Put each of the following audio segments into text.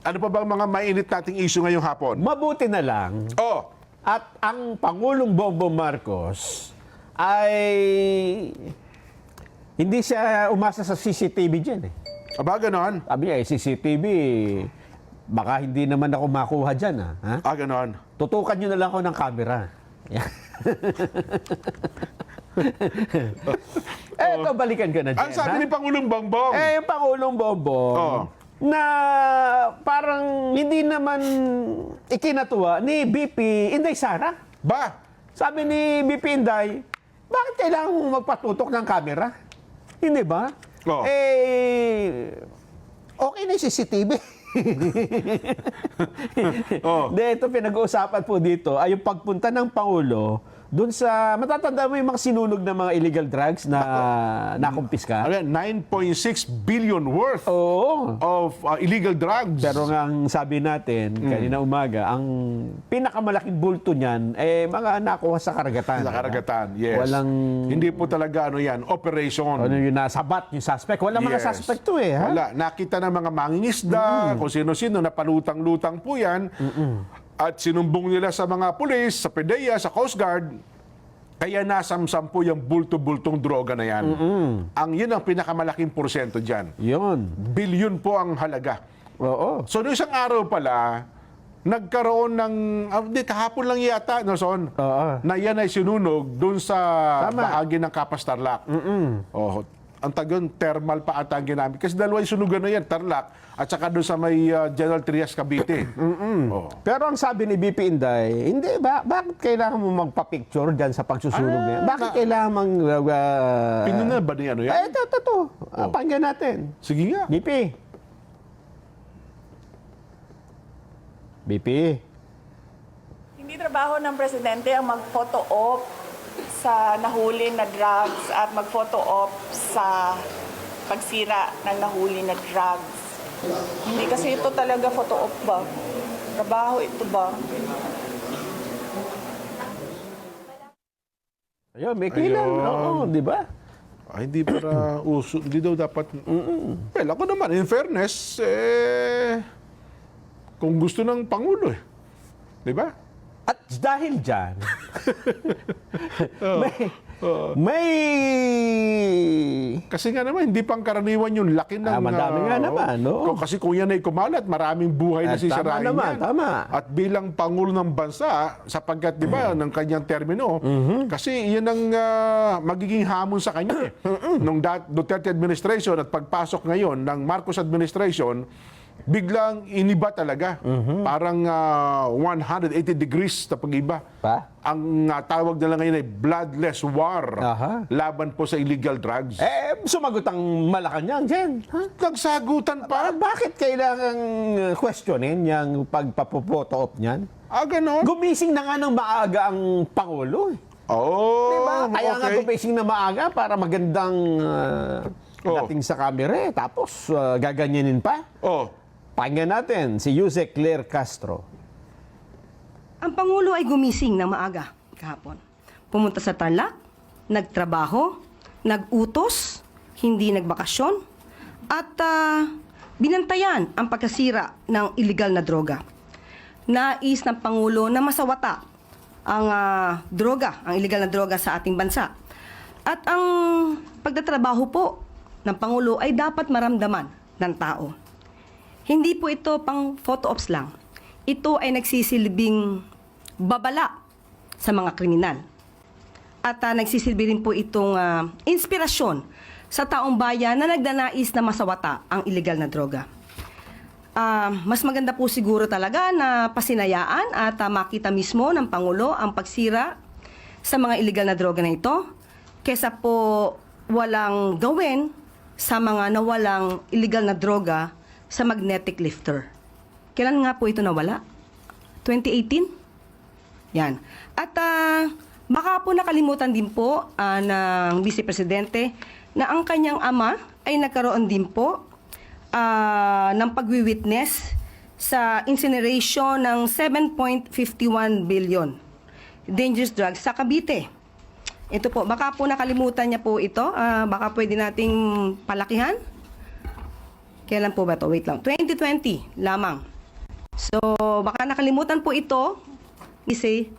Ano pa bang mga mainit nating issue ngayong hapon? Mabuti na lang Oh, at ang Pangulong Bongbong Marcos ay hindi siya umasa sa CCTV dyan eh. aba ganon? Sabi niya, eh, CCTV, baka hindi naman ako makuha dyan ah. Ha? Ah, ganon. Tutukan nyo na lang ako ng camera. Eh, ito, balikan ka na dyan. Ang sabi ha? ni Pangulong Bongbong. Eh, yung Pangulong Bongbong, Oo. Na parang hindi naman ikinatuwa ni BP Inday Sara. Ba? Sabi ni BP Inday, bakit kailangan mo magpatutok ng camera? Hindi ba? Oo. Eh, okay na yung CCTV. Oo. Hindi, ito pinag-uusapan po dito ay yung pagpunta ng Pangulo doon sa, matatanda mo yung mga sinunog ng mga illegal drugs na nakumpiska? Ayan, 9.6 billion worth Oo. of uh, illegal drugs. Pero nga ang sabi natin, Mm. kanina umaga, ang pinakamalaking bulto niyan, eh, mga nakuha sa karagatan. sa karagatan, yes. Walang, Hindi po talaga ano yan, operation. ano yung nasabat, yung suspect. Wala mga Yes. suspect to eh, ha? Wala. Nakita ng mga mangingisda, kung sino-sino, napalutang-lutang po yan. At sinumbong nila sa mga pulis, sa PDEA, sa Coast Guard. Kaya nasamsam po yung bulto-bultong droga na yan. Ang yun ang pinakamalaking porsyento dyan. Yun. Bilyon po ang halaga. Oo. So, noong isang araw pala, nagkaroon ng, ah, hindi, kahapon lang yata, no, Son? Oo. Na yan ay sinunog doon sa Tama. bahagi ng Kapas Tarlac. Oh, ang tagon thermal pa ata ang ginamit. Kasi dalawa yung sunugan na yan, Tarlac, at saka doon sa may ah, General Trias, Cavite. Oh. Pero ang sabi ni BP Inday, hindi ba, bakit kailangan mo magpa-picture dyan sa pagsusunog Ah, na yan? Bakit na- kailangan mang... Uh, Pinuna ba niya ano yan? Eh, ito, ito, ito. Pakinggan natin. Sige nga. BP. BP. Hindi trabaho ng presidente ang mag-photo op sa nahuli na drugs at mag-photo op sa pagsira ng nahuli na drugs. Hindi kasi ito talaga photo op ba? Trabaho ito ba? Ayun, may kilan. Ayun. Oo, di ba? Ay, hindi para uso, hindi daw dapat... Well, ako naman, in fairness, eh, kung gusto ng Pangulo eh. Di ba? At dahil dyan, may, may, Kasi nga naman, hindi pang karaniwan yung laki ng... Ah, madami nga ah, naman, oh. no? Kasi kung yan ay kumalat, maraming buhay na Ah, tama sisirain naman, yan. tama. At bilang Pangulo ng Bansa, sapagkat, di ba, ng kanyang termino, Mhm. kasi yan ang ah, magiging hamon sa kanya. eh. Nung dat- Duterte administration at pagpasok ngayon ng Marcos administration, biglang iniba talaga. Mhm. Parang ah, 180 degrees na pag-iba. Pa? Ang ah, tawag nila ngayon ay bloodless war Aha. laban po sa illegal drugs. eh, sumagot ang Malacanang dyan. Ha? Nagsagutan pa. Para bakit kailangan uh, questionin yung pagpapupoto op niyan? Ah, ganon? Gumising na nga ng maaga ang Pangulo. eh. Oh, Diba? Kaya nga okay. gumising na maaga para magandang uh, Oh. dating sa camera. eh. Tapos uh, gaganyanin pa. Oh, Pakinggan natin si Jose Claire Castro. Ang Pangulo ay gumising ng maaga kahapon. Pumunta sa Tarlac, nagtrabaho, nagutos, hindi nagbakasyon, at ah, binantayan ang pagkasira ng illegal na droga. Nais ng Pangulo na masawata ang ah, droga, ang illegal na droga sa ating bansa. At ang pagtatrabaho po ng Pangulo ay dapat maramdaman ng tao. Hindi po ito pang photo ops lang. Ito ay nagsisilbing babala sa mga kriminal. At ah, nagsisilbi rin po itong ah, inspirasyon sa taong bayan na nagnanais na masawata ang illegal na droga. Ah, mas maganda po siguro talaga na pasinayaan at ah, makita mismo ng Pangulo ang pagsira sa mga illegal na droga na ito kesa po walang gawin sa mga nawalang illegal na droga sa magnetic lifter. Kailan nga po ito nawala? 2018? Yan. At ah, baka po nakalimutan din po ah, ng Vice Presidente na ang kanyang ama ay nagkaroon din po ah, ng pagwi-witness sa incineration ng 7.51 billion dangerous drugs sa Cavite. Ito po, baka po nakalimutan niya po ito. Ah, baka pwede nating palakihan. Kailan po ba to? Wait lang. 2020 lamang. So, baka nakalimutan po ito ni si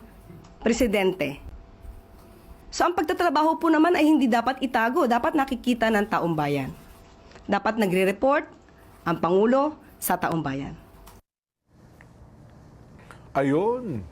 Presidente. So, ang pagtatrabaho po naman ay hindi dapat itago. Dapat nakikita ng taong bayan. Dapat nagre-report ang Pangulo sa taong bayan. Ayun.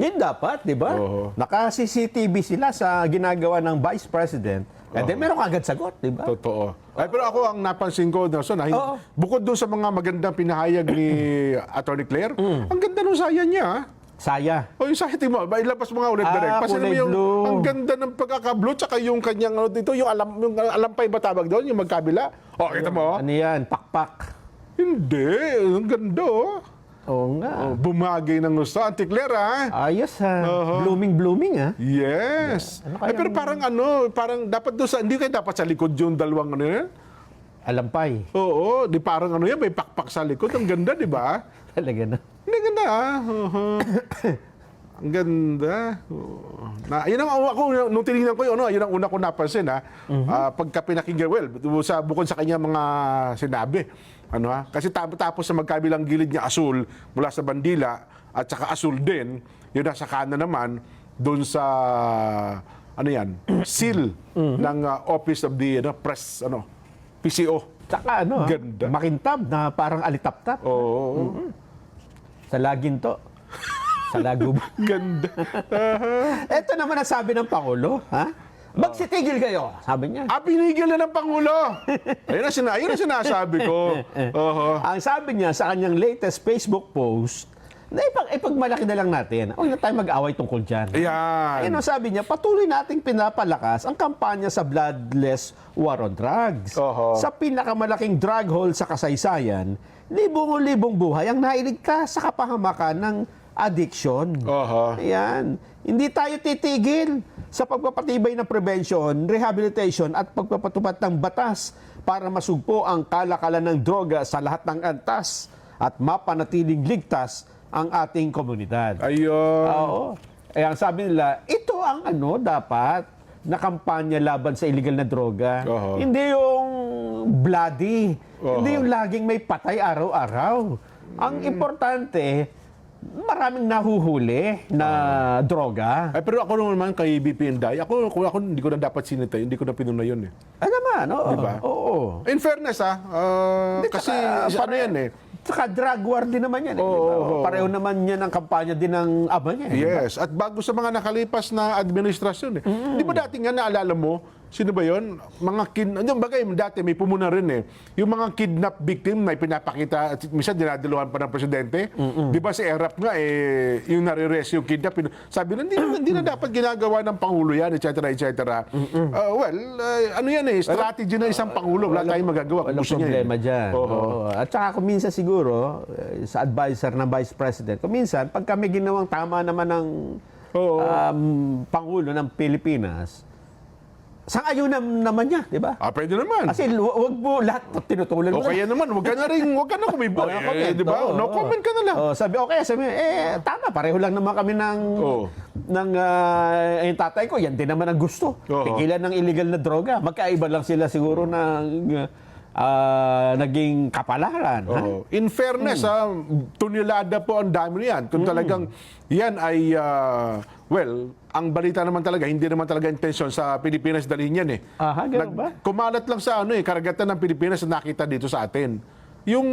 Yun dapat, di ba? Oo. Naka-CCTV sila sa ginagawa ng Vice President. And then meron kagad sagot, di ba? Totoo. Ay, pero ako ang napansin ko, Nelson, ah, Oo. bukod doon sa mga magandang pinahayag ni Attorney Claire, Mm. ang ganda ng saya niya. ah. Saya. O yung sakit mo, ba ilabas mo nga ulit Ah, direct. Kasi kulay yung, blue. ang ganda ng pagkakablo, tsaka yung kanyang, ano dito, yung, alam, yung alampay ba tawag doon, yung magkabila. O, kita mo? Ano yan? Pakpak. Hindi, ang ganda oh. Oo nga. Oh, bumagay ng gusto. Auntie Claire, ah. Ayos ha. Blooming, blooming ha. Yes. Ano Ay, kayang- pero parang ano, parang dapat doon sa, hindi kayo dapat sa likod yung dalawang ano yan. Alampay. Oo, di parang ano yan, may pakpak sa likod. Ang ganda, di ba? Talaga na. Hindi ganda ah. Oo. ang ganda. Oo. Na, yun ang ako, nung tinignan ko yun, ano, yun ang una ko napansin ha. Ah, pagka pinakinggan, well, sa, bukod sa kanya mga sinabi. Ano ha? Kasi tapos, sa magkabilang gilid niya asul mula sa bandila at saka asul din, yun nasa kanan naman, doon sa ano yan, seal ng ah, Office of the ano, Press, ano, PCO. Tsaka ano? Ganda. makintab na parang alitap-tap. Oo. Sa laginto. sa lagub. Ganda. Ito naman ang sabi ng Pangulo. Ha? Magsitigil kayo, sabi niya. Ah, pinigil na ng Pangulo. Ayun ang, sina- ayun ang sinasabi ko. Oho. Ang sabi niya sa kanyang latest Facebook post, na ipag, ipagmalaki na lang natin. Huwag na tayo mag-away tungkol dyan. Ayan. Ayun ang sabi niya, patuloy nating pinapalakas ang kampanya sa bloodless war on drugs. Oho. Sa pinakamalaking drug hole sa kasaysayan, libong-libong buhay ang nailigtas sa kapahamakan ng addiction. Oho. Ayan. Hindi tayo titigil sa pagpapatibay ng prevention, rehabilitation at pagpapatupad ng batas para masugpo ang kalakalan ng droga sa lahat ng antas at mapanatiling ligtas ang ating komunidad. Ayun. Oo. Eh, ang sabi nila, ito ang ano dapat na kampanya laban sa illegal na droga. Oo. Hindi yung bloody. Oo. Hindi yung laging may patay araw-araw. Ang importante, maraming nahuhuli na droga. Ay, pero ako naman kay BP Inday, ako, ako, ako hindi ko na dapat sinitay, hindi ko na pinuna yun eh. Ano naman, oo. Diba? Oo. In fairness ah, ah, Hindi, kasi tsaka, ano yan eh. Saka drug war din naman yan. eh, Oo, di ba? oo. Pareho naman yan ang kampanya din ng ama niya. eh, di ba? Yes, at bago sa mga nakalipas na administrasyon eh. Di ba dati nga naalala mo, sino ba yon? Mga kin... Ano, bagay, dati may pumuna rin eh. Yung mga kidnap victim na ipinapakita, at minsan dinadaluhan pa ng presidente. Di ba si Erap nga eh, yung nare-rest yung kidnap, sabi na, hindi, na- na dapat ginagawa ng Pangulo yan, etc. etc. Uh, well, uh, ano yan eh, strategy ng isang Pangulo. Wala tayong magagawa. Walang gusto niya problema eh. dyan. Oo. Oo. At saka kung minsan siguro, eh, sa advisor ng Vice President, kung minsan, pag kami ginawang tama naman ng Oo. um, Pangulo ng Pilipinas, sang-ayon na, naman niya, di ba? Ah, pwede naman. Kasi wag mo lahat tinutulan mo. o kaya naman, wag ka na rin, wag ka na kumibo. Wala comment, Eh, di ba? oo, No comment ka na lang. Oh, sabi, okay, sabi, eh, tama, pareho lang naman kami ng, Oo. ng ah, yung tatay ko, yan din naman ang gusto. Oo. Pigilan ng illegal na droga. Magkaiba lang sila siguro ng ah, naging kapalaran. ha? Oo. In fairness, ha, tunilada po ang dami niyan. Kung talagang yan ay, ah, well, ang balita naman talaga, hindi naman talaga intensyon sa Pilipinas dalhin yan eh. Aha, ganun ba? Kumalat lang sa ano eh, karagatan ng Pilipinas na nakita dito sa atin. Yung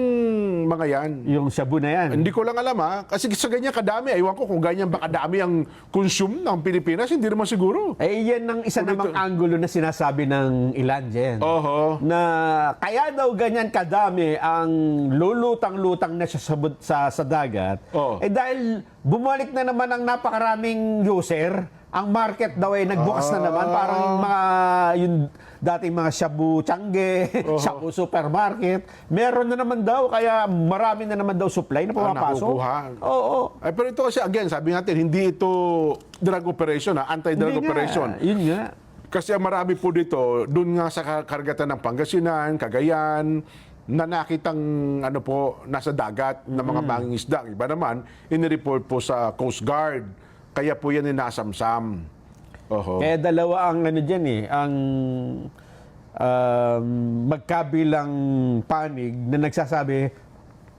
mga yan. Yung shabu na yan. Hindi ko lang alam ha. Kasi sa ganyan kadami, aywan ko kung ganyan ba kadami ang consume ng Pilipinas, hindi naman siguro. Eh, yan ang isa Kung namang ito- angulo na sinasabi ng ilan, Jen. Oho. Na kaya daw ganyan kadami ang lulutang-lutang na siya sa, bud- sa, sa dagat. Oo. Eh dahil bumalik na naman ang napakaraming user, ang market daw ay nagbukas na naman. Parang yung mga, yung dating mga shabu changge, shabu supermarket. Meron na naman daw, kaya marami na naman daw supply na pumapasok. nakukuha. Oo. Ay, pero ito kasi, again, sabi natin, hindi ito drug operation, ha? anti-drug Hindi nga. operation. Yun nga. Kasi marami po dito, doon nga sa kar- karagatan ng Pangasinan, Cagayan, na nakitang ano po, nasa dagat ng mga mangingisda. Ang Iba naman, inireport po sa Coast Guard. Kaya po yan inasamsam. Oho. Kaya dalawa ang ano dyan eh, ang um, magkabilang panig na nagsasabi,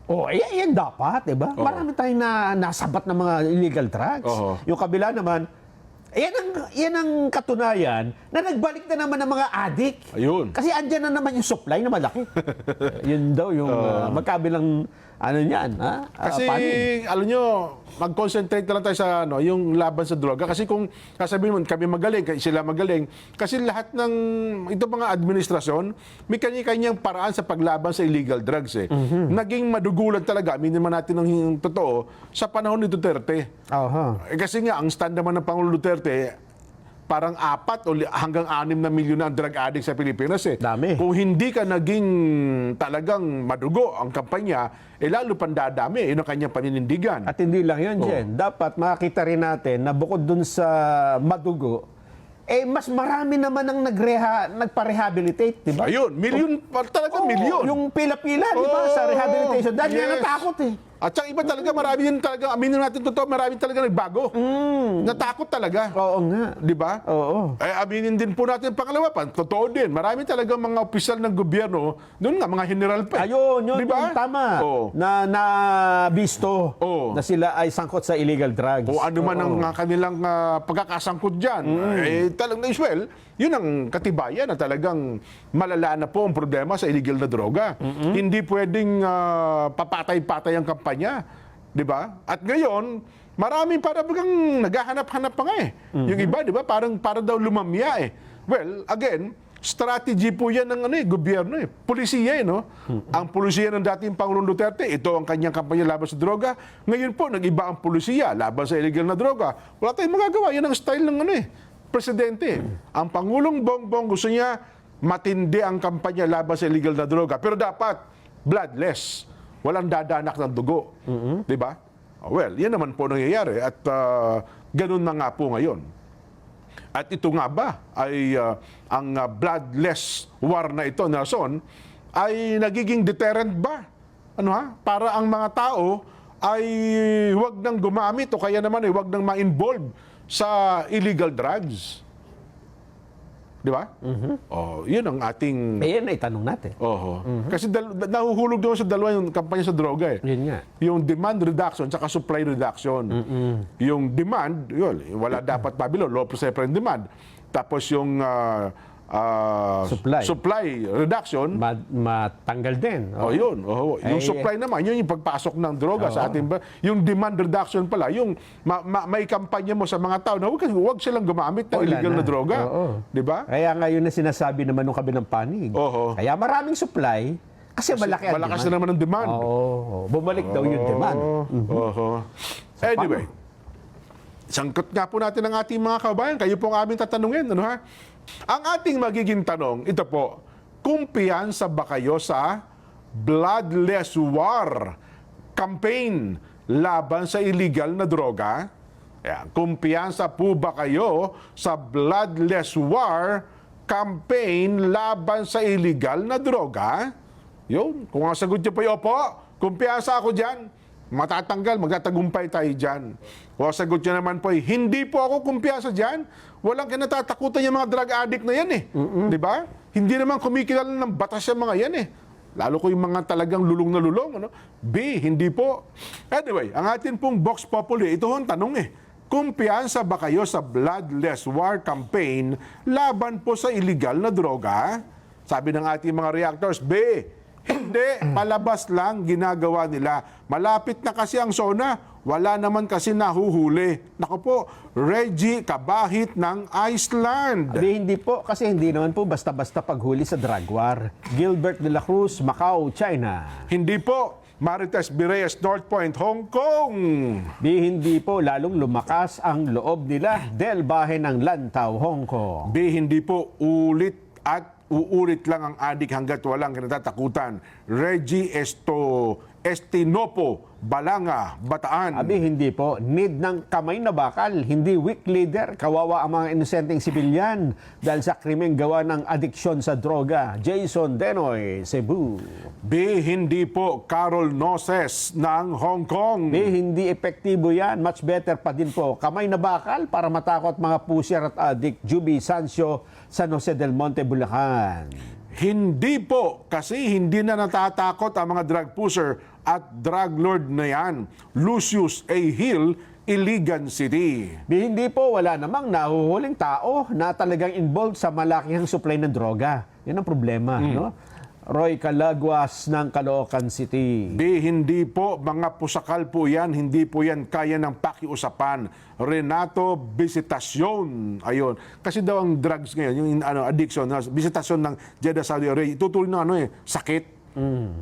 oh, eh, yan dapat, di ba? Marami tayong na, nasabat ng mga illegal drugs. Oo. Yung kabila naman, yan ang, yan ang katunayan na nagbalik na naman ng mga adik. Ayun. Kasi andyan na naman yung supply na malaki. yun daw yung uh, magkabilang ano niyan, ha? Ah, Kasi, panig. alam nyo, mag-concentrate na lang tayo sa ano, yung laban sa droga. Kasi kung sasabihin mo, kami magaling, sila magaling. Kasi lahat ng, ito mga administrasyon, may kanya-kanyang paraan sa paglaban sa illegal drugs eh. Naging madugulan talaga, aminin naman natin ng totoo, sa panahon ni Duterte. Aha. Eh, kasi nga, ang stand naman ng Pangulo Duterte, parang apat o hanggang anim na milyon na ang drug addict sa Pilipinas eh. Dami. Kung hindi ka naging talagang madugo ang kampanya, eh lalo pang dadami. Yun ang kanyang paninindigan. At hindi lang yun, Jen. Dapat makita rin natin na bukod dun sa madugo, eh mas marami naman ang nagreha, nagpa-rehabilitate, di ba? Ayun, milyon, talaga Oo, milyon. Yung pila-pila, di ba, sa Oo, rehabilitation. Dahil yes. natakot eh. At saka iba talaga, marami din talaga, aminin natin totoo, marami talaga nagbago. Natakot talaga. Mm. Oo nga. Di ba? Oo. Eh, aminin din po natin pangalawa pa, totoo din. Marami talaga mga opisyal ng gobyerno, doon nga, mga general pa. eh. Ayun, yun, Di ba? yun, tama. Oo. Na, na bisto Oo. na sila ay sangkot sa illegal drugs. O ano man ang uh, kanilang uh, pagkakasangkot dyan. Eh, talagang, well, yun ang katibayan na talagang malala na po ang problema sa illegal na droga. Hindi pwedeng uh, papatay-patay ang kampanya. Di ba? At ngayon, marami para bagang naghahanap-hanap pa nga eh. Yung iba, di ba? Parang para daw lumamya eh. Well, again, strategy po yan ng ano eh, gobyerno eh. Pulisiya eh, no? Ang pulisiya ng dating Pangulong Duterte, ito ang kanyang kampanya laban sa droga. Ngayon po, nag-iba ang pulisiya laban sa illegal na droga. Wala tayong magagawa. Yan ang style ng ano eh, presidente. Ang Pangulong Bongbong gusto niya matindi ang kampanya laban sa illegal na droga. Pero dapat, bloodless. Walang dadanak ng dugo. Di ba? Well, yan naman po nangyayari. At ah, ganun na nga po ngayon. At ito nga ba ay ah, ang ah, bloodless war na ito, Nelson, ay nagiging deterrent ba? Ano ha? Para ang mga tao ay wag nang gumamit o kaya naman ay wag nang ma-involve sa illegal drugs. Di ba? Oh, 'yun ang ating Eh, yan ay tanong natin. Oho. Kasi dal- nahuhulog doon sa dalawa yung kampanya sa droga eh. Yun nga. Yung demand reduction tsaka supply reduction. Yung demand, yun, wala dapat pabilo, low supply and demand. Tapos yung ah, ah, Supply. supply reduction, Ma- matanggal din. Oh, yun. Oh, yung Eh, supply naman, yun yung pagpasok ng droga sa ating yung demand reduction pala, yung ma- ma- may kampanya mo sa mga tao na huwag, huwag silang gumamit ng illegal na, na. droga. Oo. 'Di ba? Kaya ngayon na sinasabi naman nung kabilang panig. Oo. Kaya maraming supply kasi malaki ang Malakas na demand. naman ang demand. Oo. Bumalik daw yung demand. Oho. Anyway, sangkot nga po natin ang ating mga kabayan. Kayo po ang aming tatanungin. Ano ha? Ang ating magiging tanong, ito po, kumpiyansa ba kayo sa bloodless war campaign laban sa illegal na droga? Yan. Kumpiyansa po ba kayo sa bloodless war campaign laban sa illegal na droga? Yun, kung ang sagot niyo po yung opo, kumpiyansa ako dyan. Matatanggal, magtatagumpay tayo dyan. Ang sagot niyo naman po ay, hindi po ako kumpiyansa dyan. Walang kinatatakutan yung mga drug addict na yan eh. Di ba? Hindi naman kumikilala ng batas yung mga yan eh. Lalo ko yung mga talagang lulong na lulong. Ano? B, hindi po. Anyway, ang atin pong Vox Populi, ito ang tanong eh. Kumpiyansa ba kayo sa bloodless war campaign laban po sa illegal na droga? Sabi ng ating mga reactors, B, hindi, palabas lang ginagawa nila. Malapit na kasi ang SONA, wala naman kasi nahuhuli. Naku po, Reggie Kabahit ng Iceland. Abi, hindi po, kasi hindi naman po basta-basta paghuli sa drug war. Gilbert de la Cruz, Macau, China. Hindi po, Marites Bireyes, North Point, Hong Kong. Di hindi po lalong lumakas ang loob nila del bahay ng Lantaw, Hong Kong. B, hindi po ulit at uulit lang ang adik hanggat walang kinatatakutan. Reggie Esto Estinopo, Balanga, Bataan. Abi, hindi po. Need ng kamay na bakal, hindi weak leader. Kawawa ang mga inosenteng sibilyan dahil sa krimen gawa ng adiksyon sa droga. Jason Denoy, Cebu. B. Hindi po Carol Noses ng Hong Kong. B, hindi epektibo yan. Much better pa din po. Kamay na bakal para matakot mga pusher at adik. Juby Sancio, San Jose del Monte, Bulacan. Hindi po kasi hindi na natatakot ang mga drug pusher at drug lord na yan. Lucius A. Hill, Iligan City. B, hindi po. Wala namang nahuhuling tao na talagang involved sa malakihang supply ng droga. Yan ang problema, no? Roy Calagwas ng Caloocan City. B. Hindi po mga pusakal po yan. Hindi po yan kaya ng pakiusapan. Renato Visitasyon. Ayun. Kasi daw ang drugs ngayon, yung ano, addiction, visitasyon ng Jeddah Saudi Arabia, itutuloy na ano eh, sakit.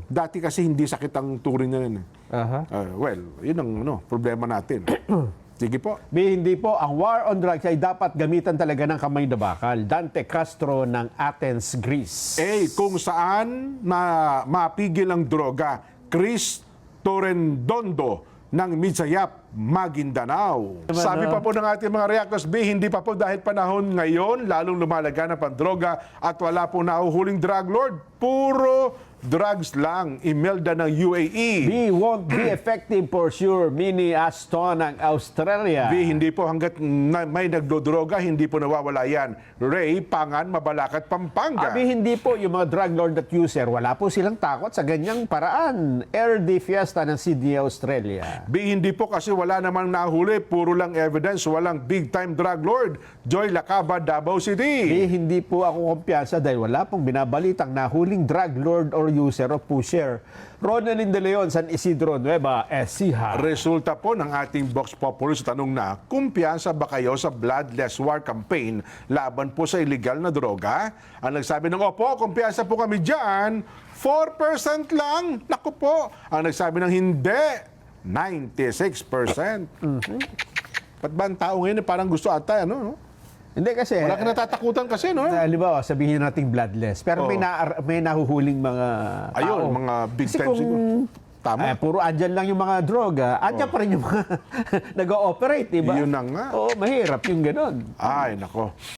Dati kasi hindi sakit ang turing na yun. Eh. Aha. Uh, well, yun ang ano, problema natin. Sige po. B, hindi po. Ang war on drugs ay dapat gamitan talaga ng kamay na bakal. Dante Castro ng Athens, Greece. A. Kung saan ma mapigil ang droga. Chris Torrendondo ng Mizayap, Maguindanao. Sabi pa po ng ating mga reactors, B, hindi pa po dahil panahon ngayon, lalong lumalaga ng pandroga at wala po nahuhuling drug lord. Puro drugs lang. Imelda ng UAE. B, won't be effective for sure. Mini Aston ng Australia. B, hindi po hanggat na may nagdodroga, hindi po nawawala yan. Ray, Pangan, Mabalacat, Pampanga. Abi, hindi po yung mga drug lord at user, wala po silang takot sa ganyang paraan. Air de Fiesta ng Sydney, Australia. B, hindi po kasi wala namang nahuli, puro lang evidence, walang big-time drug lord. Joy Lacaba, Davao City. B, hindi po ako kumpiyansa dahil wala pong binabalitang nahuling drug lord or user o pusher. Ronaldin De Leon, San Isidro, Nueva Ecija. Resulta po ng ating Vox Populi sa tanong na, kumpiyansa ba kayo sa Bloodless War Campaign laban po sa illegal na droga? Ang nagsabi ng, opo, kumpiyansa po kami dyan, 4% lang. Naku po. Ang nagsabi ng hindi, 96%. Ba't ba ang tao ngayon eh, parang gusto ata, ano? no? Hindi kasi, Wala ka natatakutan kasi, no? halimbawa, sabihin natin bloodless. Pero may, Oo. na, may nahuhuling mga Ayun, tao. mga big Kasi time kung, siguro. Tama. eh, puro andyan lang yung mga droga, andyan pa rin yung mga nag-ooperate, di ba? Yun na nga. Oo, mahirap yung ganun. Ay, nako.